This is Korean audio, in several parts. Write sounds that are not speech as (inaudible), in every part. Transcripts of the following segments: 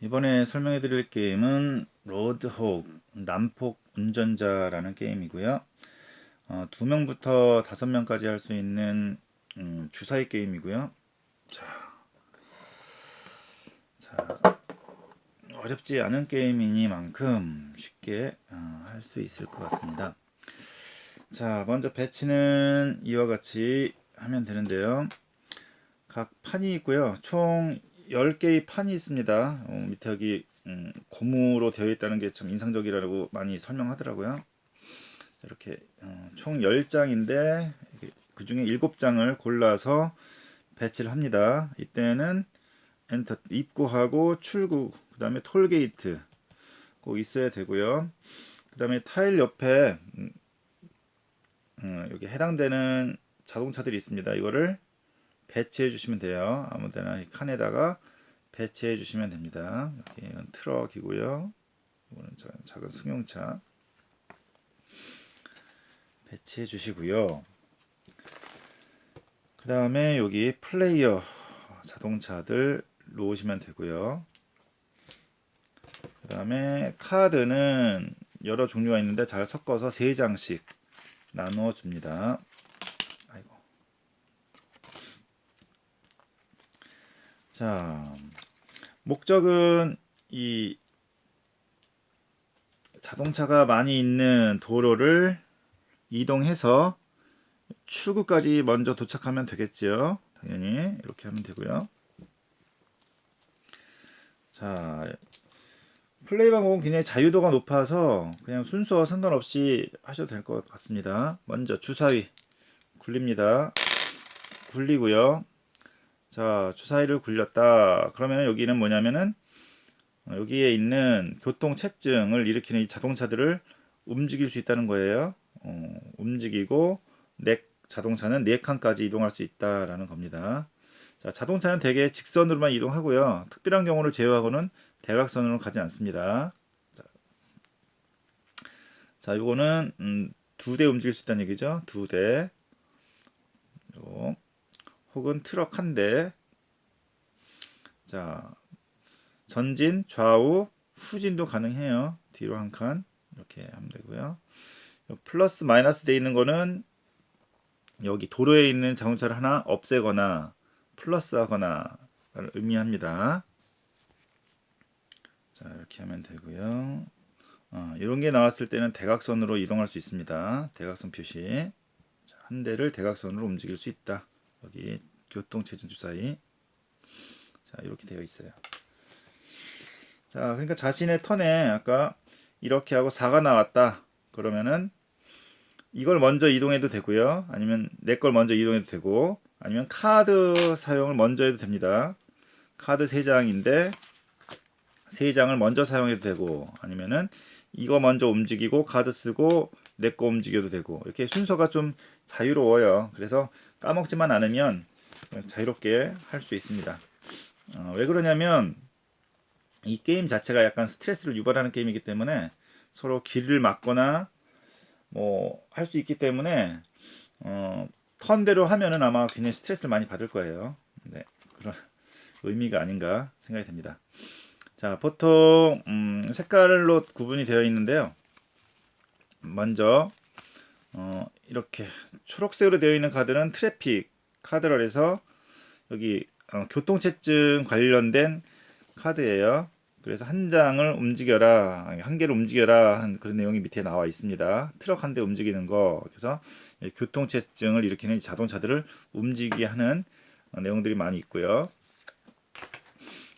이번에 설명해 드릴 게임은 로드호그 남폭 운전자라는 게임이고요. 어, 두 명부터 다섯 명까지 할 수 있는 음, 주사위 게임이고요. 자, 자, 어렵지 않은 게임이니만큼 쉽게 어, 할수 있을 것 같습니다. 자, 먼저 배치는 이와 같이 하면 되는데요. 각 판이 있고요. 총 10개의 판이 있습니다. 어, 밑에 여기 음, 고무로 되어 있다는 게 참 인상적이라고 많이 설명하더라고요. 이렇게 어, 총 10장인데 그 중에 7장을 골라서 배치를 합니다. 이때는 엔터 입구하고 출구 그 다음에 톨게이트 꼭 있어야 되고요. 그 다음에 타일 옆에 음, 음, 여기 해당되는 자동차들이 있습니다. 이거를 배치해 주시면 돼요. 아무 데나 이 칸에다가 배치해 주시면 됩니다. 여기 이건 트럭이고요. 이거는 작은 승용차 배치해 주시고요. 그 다음에 여기 플레이어 자동차들 놓으시면 되고요. 그 다음에 카드는 여러 종류가 있는데 잘 섞어서 3장씩 나누어 줍니다. 아이고. 자, 목적은 이 자동차가 많이 있는 도로를 이동해서 출구까지 먼저 도착하면 되겠죠. 당연히 이렇게 하면 되고요. 자, 플레이 방법은 굉장히 자유도가 높아서 그냥 순서 상관없이 하셔도 될 것 같습니다. 먼저 주사위 굴립니다. 굴리고요. 자, 주사위를 굴렸다. 그러면 여기는 뭐냐면은 어, 여기에 있는 교통 체증을 일으키는 이 자동차들을 움직일 수 있다는 거예요. 어, 움직이고 네 자동차는 네 칸까지 이동할 수 있다라는 겁니다. 자, 자동차는 대개 직선으로만 이동하고요. 특별한 경우를 제외하고는 대각선으로 가지 않습니다. 자, 자 요거는 음, 두 대 움직일 수 있다는 얘기죠. 두 대. 요. 혹은 트럭 한 대. 자, 전진, 좌우, 후진도 가능해요. 뒤로 한 칸. 이렇게 하면 되고요. 플러스 마이너스 돼 있는 거는 여기 도로에 있는 자동차를 하나 없애거나 플러스 하거나 의미합니다. 자, 이렇게 하면 되고요. 어, 이런 게 나왔을 때는 대각선으로 이동할 수 있습니다. 대각선 표시. 자, 한 대를 대각선으로 움직일 수 있다. 여기 교통 체증 주사위. 자, 이렇게 되어 있어요. 자, 그러니까 자신의 턴에 아까 이렇게 하고 4가 나왔다. 그러면은 이걸 먼저 이동해도 되고요. 아니면 내 걸 먼저 이동해도 되고 아니면 카드 사용을 먼저 해도 됩니다. 카드 3장인데 3장을 먼저 사용해도 되고 아니면은 이거 먼저 움직이고 카드 쓰고 내 거 움직여도 되고 이렇게 순서가 좀 자유로워요. 그래서 까먹지만 않으면 자유롭게 할 수 있습니다. 어, 왜 그러냐면 이 게임 자체가 약간 스트레스를 유발하는 게임이기 때문에 서로 길을 막거나 뭐 할 수 있기 때문에 어, 턴대로 하면은 아마 굉장히 스트레스를 많이 받을 거예요. 네, 그런 (laughs) 의미가 아닌가 생각이 됩니다. 자, 보통 음, 색깔로 구분이 되어 있는데요. 먼저 어, 이렇게 초록색으로 되어 있는 카드는 트래픽 카드라 해서 여기 어, 교통체증 관련된 카드예요. 그래서 한 장을 움직여라, 한 개를 움직여라 하는 그런 내용이 밑에 나와 있습니다. 트럭 한 대 움직이는 거, 그래서 교통체증을 일으키는 자동차들을 움직이게 하는 어, 내용들이 많이 있고요.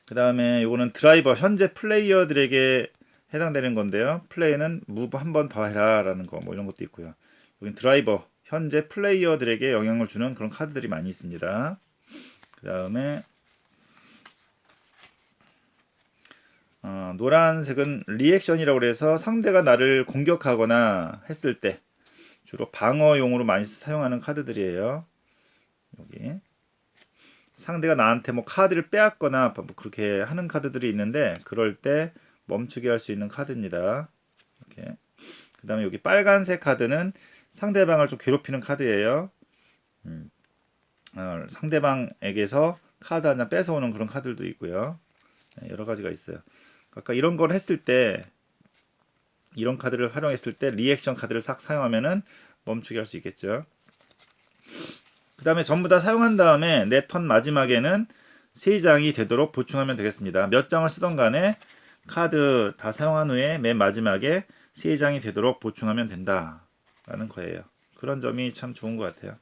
그 다음에 이거는 드라이버, 현재 플레이어들에게 해당되는 건데요. 플레이는 무브 한 번 더 해라라는 거, 뭐 이런 것도 있고요. 여기 드라이버, 현재 플레이어들에게 영향을 주는 그런 카드들이 많이 있습니다. 그 다음에 어, 노란색은 리액션이라고 해서 상대가 나를 공격하거나 했을 때 주로 방어용으로 많이 사용하는 카드들이에요. 여기 상대가 나한테 뭐 카드를 빼앗거나 뭐 그렇게 하는 카드들이 있는데 그럴 때 멈추게 할 수 있는 카드입니다. 이렇게 그 다음에 여기 빨간색 카드는 상대방을 좀 괴롭히는 카드예요. 음, 어, 상대방에게서 카드 한 장 뺏어오는 그런 카드도 있고요. 네, 여러 가지가 있어요. 아까 이런 걸 했을 때 이런 카드를 활용했을 때 리액션 카드를 싹 사용하면은 멈추게 할 수 있겠죠. 그 다음에 전부 다 사용한 다음에 내 턴 마지막에는 세 장이 되도록 보충하면 되겠습니다. 몇 장을 쓰던 간에 카드 다 사용한 후에 맨 마지막에 세 장이 되도록 보충하면 된다 라는 거예요. 그런 점이 참 좋은 것 같아요.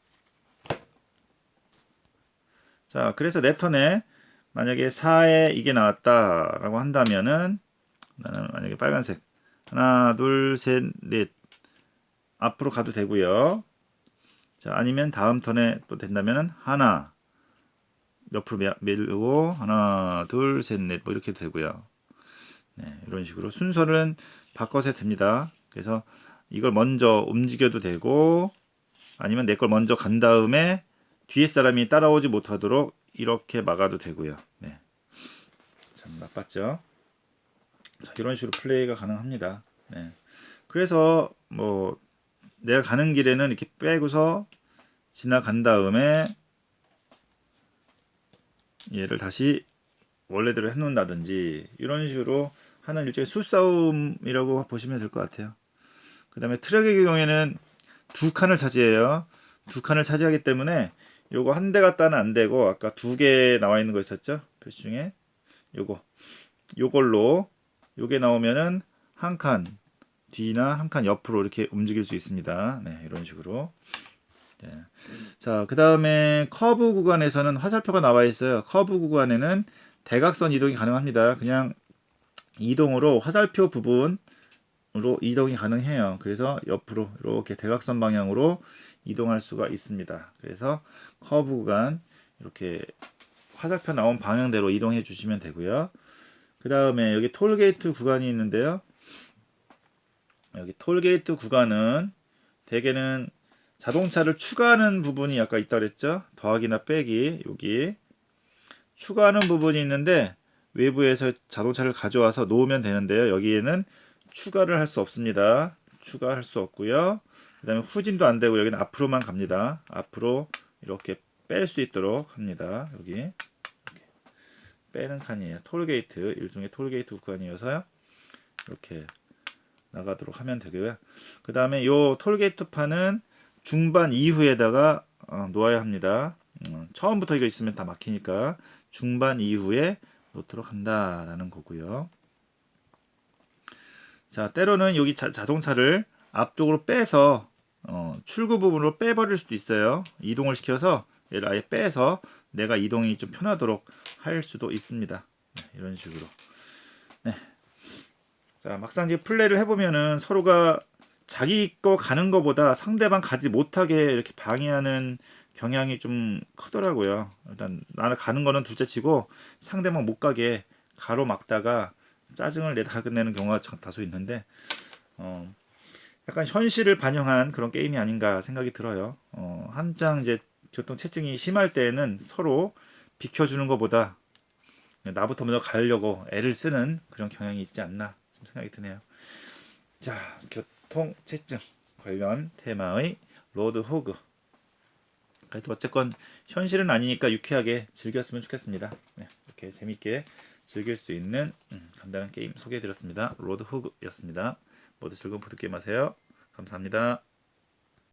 자, 그래서 내 턴에 만약에 4에 이게 나왔다라고 한다면은 나는 만약에 빨간색 하나, 둘, 셋, 넷 앞으로 가도 되고요. 자, 아니면 다음 턴에 또 된다면은 하나 옆으로 매- 밀고 하나, 둘, 셋, 넷 뭐 이렇게 되고요. 네, 이런 식으로 순서는 바꿔서 됩니다. 그래서 이걸 먼저 움직여도 되고 아니면 내 걸 먼저 간 다음에 뒤에 사람이 따라오지 못하도록 이렇게 막아도 되고요. 네. 참 나빴죠. 자, 이런 식으로 플레이가 가능합니다. 네. 그래서 뭐 내가 가는 길에는 이렇게 빼고서 지나간 다음에 얘를 다시 원래대로 해놓는다든지 이런 식으로 하는 일종의 수싸움이라고 보시면 될 것 같아요. 그 다음에 트랙의 경우에는 두 칸을 차지해요. 두 칸을 차지하기 때문에 요거 한 대 갖다는 안 되고 아까 두 개 나와 있는 거 있었죠? 표시 중에 요거 요걸로 요게 나오면은 한 칸 뒤나 한 칸 옆으로 이렇게 움직일 수 있습니다. 네, 이런 식으로. 네. 자, 그 다음에 커브 구간에서는 화살표가 나와 있어요. 커브 구간에는 대각선 이동이 가능합니다. 그냥 이동으로 화살표 부분으 로 이동이 가능해요. 그래서 옆으로 이렇게 대각선 방향으로 이동할 수가 있습니다. 그래서 커브 구간 이렇게 화살표 나온 방향대로 이동해 주시면 되고요. 그 다음에 여기 톨게이트 구간이 있는데요. 여기 톨게이트 구간은 대개는 자동차를 추가하는 부분이 아까 있다 그랬죠? 더하기나 빼기 여기 추가하는 부분이 있는데 외부에서 자동차를 가져와서 놓으면 되는데요. 여기에는 추가를 할 수 없습니다. 추가할 수 없고요. 그 다음에 후진도 안 되고 여기는 앞으로만 갑니다. 앞으로 이렇게 뺄 수 있도록 합니다. 여기 빼는 칸이에요. 톨게이트 일종의 톨게이트 구간이어서요. 이렇게 나가도록 하면 되고요. 그 다음에 요 톨게이트 판은 중반 이후에다가 어, 놓아야 합니다. 음, 처음부터 이거 있으면 다 막히니까 중반 이후에 놓도록 한다라는 거고요. 자, 때로는 여기 자, 자동차를 앞쪽으로 빼서 어, 출구 부분으로 빼버릴 수도 있어요. 이동을 시켜서 얘를 아예 빼서 내가 이동이 좀 편하도록 할 수도 있습니다. 네, 이런 식으로. 네. 자, 막상 이제 플레이를 해보면은 서로가 자기 거 가는 거보다 상대방 가지 못하게 이렇게 방해하는 경향이 좀 크더라고요. 일단 나는 가는 거는 둘째 치고 상대방 못 가게 가로막다가 짜증을 내다 끝내는 경우가 참 다소 있는데 어, 약간 현실을 반영한 그런 게임이 아닌가 생각이 들어요. 어, 한창 이제 교통 체증이 심할 때에는 서로 비켜주는 것보다 나부터 먼저 가려고 애를 쓰는 그런 경향이 있지 않나 좀 생각이 드네요. 자, 교통 체증 관련 테마의 로드 호그. 그래도 어쨌건 현실은 아니니까 유쾌하게 즐겼으면 좋겠습니다. 네, 이렇게 재밌게 즐길 수 있는 음, 간단한 게임 소개해드렸습니다. 로드 호그였습니다. 모두 즐거운 보드 게임 하세요. 감사합니다.